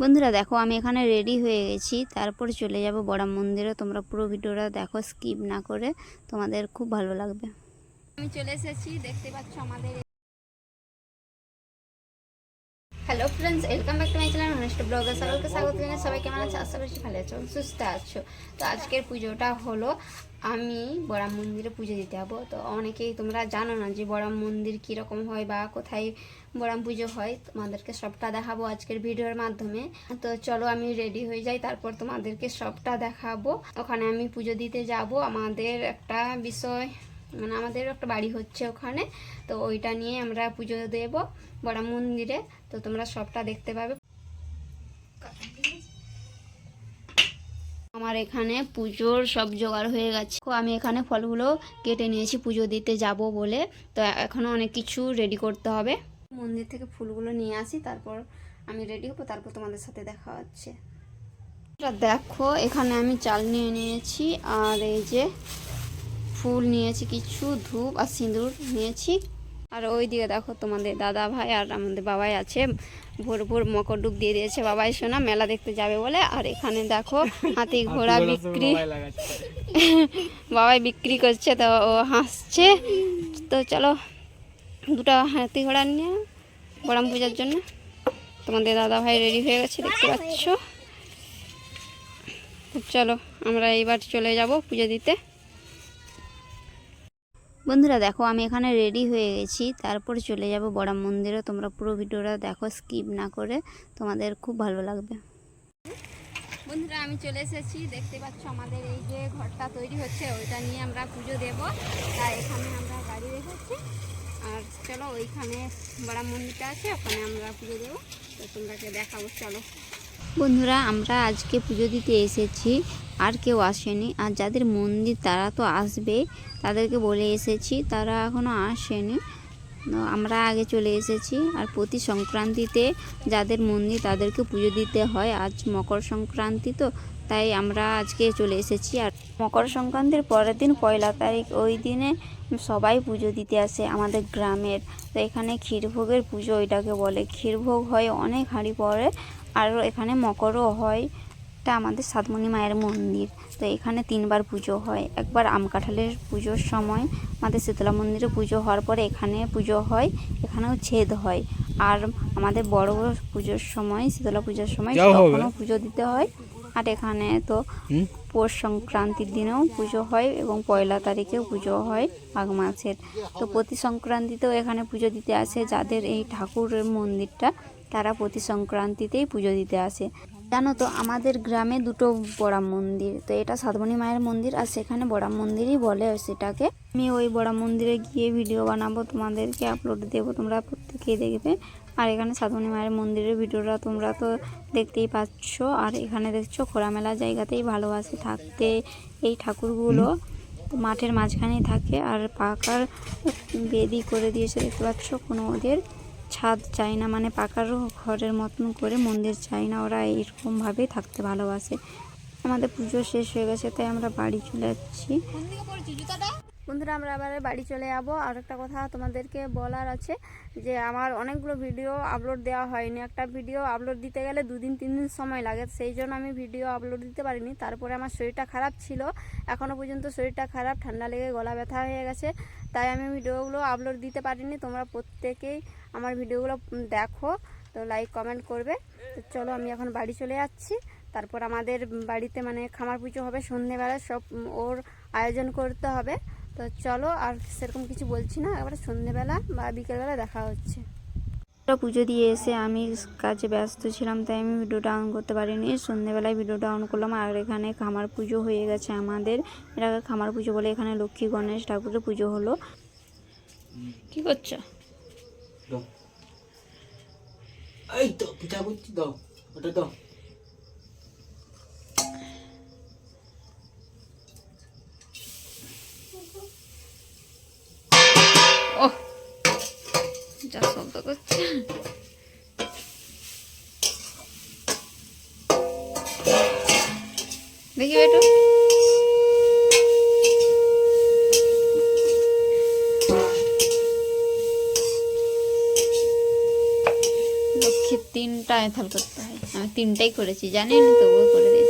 বন্ধুরা দেখো, আমি এখানে রেডি হয়ে গেছি। তারপর চলে যাব বড়া মন্দিরে। তোমরা পুরো ভিডিওটা দেখো স্কিপ না করে তোমাদের খুব ভালো লাগবে। আমি চলে এসেছি, দেখতে পাচ্ছ আমাদের hello friends welcome back to my channel অনুষ্ঠ blogger সকলকে স্বাগত জানাই, সবাই কেমন আছে? আশা করছি ভালো আছো, সুস্থ আছো। তো আজকের পুজোটা হলো আমি বড়াম মন্দিরে পুজো দিতে যাব। তো অনেকেই তোমরা জানো না যে বড়াম মন্দির কীরকম হয় বা কোথায় বড়াম পুজো হয়। তোমাদেরকে সবটা দেখাবো আজকের ভিডিওর মাধ্যমে। তো চলো আমি রেডি হয়ে যাই, তারপর তোমাদেরকে সবটা দেখাবো। ওখানে আমি পুজো দিতে যাব। আমাদের একটা বিষয় মানে আমাদের একটা বাড়ি হচ্ছে ওখানে, তো ওইটা নিয়ে আমরা পুজো দেব বড় মন্দিরে। তো তোমরা সবটা দেখতে পাবে। আমার এখানে পুজোর সব জোগাড় হয়ে গেছে। আমি এখানে ফলগুলো কেটে নিয়েছি, পুজো দিতে যাব বলে। তো এখনও অনেক কিছু রেডি করতে হবে। মন্দির থেকে ফুলগুলো নিয়ে আসি, তারপর আমি রেডি হব, তারপর তোমাদের সাথে দেখা হচ্ছে। দেখো, এখানে আমি চাল নিয়ে নিয়েছি, আর এই যে ফুল নিয়েছি কিছু ধূপ আর সিঁদুর নিয়েছি। আর ওই দিকে দেখো তোমাদের দাদা ভাই আর আমাদের বাবাই আছে ভোর ভোর মকর ডুব দিয়ে দিয়েছে। বাবাই শোনা মেলা দেখতে যাবে বলে। আর এখানে দেখো হাতি ঘোড়া বিক্রি। বাবাই বিক্রি করছে তো ও হাসছে। তো চলো দুটো হাতি ঘোড়া নিয়ে বড়াম পূজার জন্য তোমাদের দাদা ভাই রেডি হয়ে গেছে দেখতে পাচ্ছ? চলো আমরা এইবার চলে যাব পুজো দিতে। বন্ধুরা দেখো, আমি এখানে রেডি হয়ে গেছি। তারপর চলে যাব বড়াম মন্দিরে। তোমরা পুরো ভিডিওটা দেখো স্কিপ না করে তোমাদের খুব ভালো লাগবে। বন্ধুরা, আমি চলে এসেছি। দেখতে পাচ্ছ আমাদের এই যে ঘরটা তৈরি হচ্ছে, ওইটা নিয়ে আমরা পুজো দেব। তাই এখানে আমরা গাড়ি রেখেছি। আর চলো, ওইখানে বড়াম মন্দিরটা আছে, ওখানে আমরা পুজো দেবো। তো তোমরাকে দেখাবো, চলো। বন্ধুরা, আমরা আজকে পুজো দিতে এসেছি, আর কেউ আসেনি। আর যাদের মন্দির, তারা তো আসবে। তাদেরকে বলে এসেছি, তারা এখনও আসেনি। আমরা আগে চলে এসেছি, আর প্রতি সংক্রান্তিতে যাদের মন্দির, তাদেরকে পুজো দিতে হয়। আজ মকর সংক্রান্তি তো, তাই আমরা আজকে চলে এসেছি। আর মকর সংক্রান্তির পরের দিন, পয়লা তারিখ, ওই দিনে সবাই পুজো দিতে আসে আমাদের গ্রামের। তো এখানে ক্ষীরভোগের পুজো এটাকে বলে। ক্ষীরভোগ হয় অনেক হাঁড়ি পরে আর এখানে মকরও হয়। এটা আমাদের সাতমণি মায়ের মন্দির। তো এখানে তিনবার পুজো হয়। একবার আম কাঁঠালের পুজোর সময় আমাদের শীতলা মন্দিরে পুজো হওয়ার পরে এখানে পুজো হয় এখানেও ছেদ হয়। আর আমাদের বড় বড় পুজোর সময় শীতলা পুজোর সময় তখনও পুজো দিতে হয়। আর এখানে তো পৌষ সংক্রান্তির দিনেও পুজো হয় এবং পয়লা তারিখেও পুজো হয় মাঘ মাসের তো প্রতি সংক্রান্তিতেও এখানে পুজো দিতে আসে। যাদের এই ঠাকুরের মন্দিরটা তারা প্রতি সংক্রান্তিতেই পুজো দিতে আসে। জানো তো আমাদের গ্রামে দুটো বড়াম মন্দির। তো এটা সাতমণি মায়ের মন্দির আর সেখানে বড়াম মন্দিরই বলে সেটাকে। আমি ওই বড়াম মন্দিরে গিয়ে ভিডিও বানাবো তোমাদেরকে আপলোড দেবো তোমরা প্রত্যেকেই দেখবে। আর এখানে সাতমণি মায়ের মন্দিরের ভিডিওটা তোমরা তো দেখতেই পাচ্ছ। আর এখানে দেখছ খোলামেলা জায়গাতেই ভালোবাসে থাকতে এই ঠাকুরগুলো। মাঠের মাঝখানেই থাকে আর পাকার বেদি করে দিয়েছে দেখতে পাচ্ছ কোনো ওদের। ছাদ চায় না মানে পাকারও ঘরের মতন করে মন্দির চায় না, ওরা এইরকমভাবেই থাকতে ভালোবাসে। আমাদের পুজো শেষ হয়ে গেছে, তাই আমরা বাড়ি চলে যাচ্ছি। বন্ধুরা, আমরা আবার বাড়ি চলে যাব। আর একটা কথা তোমাদেরকে বলার আছে যে, আমার অনেকগুলো ভিডিও আপলোড দেওয়া হয়নি। একটা ভিডিও আপলোড দিতে গেলে দুদিন তিন দিন সময় লাগে। সেই জন্য আমি ভিডিও আপলোড দিতে পারিনি। তারপরে আমার শরীরটা খারাপ ছিল। এখনও পর্যন্ত শরীরটা খারাপ। ঠান্ডা লেগে গলা ব্যথা হয়ে গেছে। তাই আমি ভিডিওগুলো আপলোড দিতে পারিনি। তোমরা প্রত্যেকেই আমার ভিডিওগুলো দেখো। তো লাইক কমেন্ট করবে। তো চলো, আমি এখন বাড়ি চলে যাচ্ছি। তারপর আমাদের বাড়িতে মানে খামার পুজো হবে সন্ধেবেলা। সব ওর আয়োজন করতে হবে। তো চলো আর সেরকম কিছু বলছি না এবারে সন্ধেবেলা বা বিকেলবেলা দেখা হচ্ছে। পুজো দিয়ে এসে আমি কাজে ব্যস্ত ছিলাম তাই আমি ভিডিওটা অন করতে পারিনি। সন্ধেবেলায় ভিডিওটা অন করলাম আর এখানে খামার পুজো হয়ে গেছে আমাদের। এটাকে খামার পুজো বলে এখানে লক্ষ্মী গণেশ ঠাকুরের পুজো হলো। কি করছ? এই তো পিঠা বুঝছি দাও। ওটা দাও। করছে। লক্ষ্মীর তিনটা এথাল করতে হয়। আমি তিনটাই করেছি জানি না তবুও করে দিয়েছি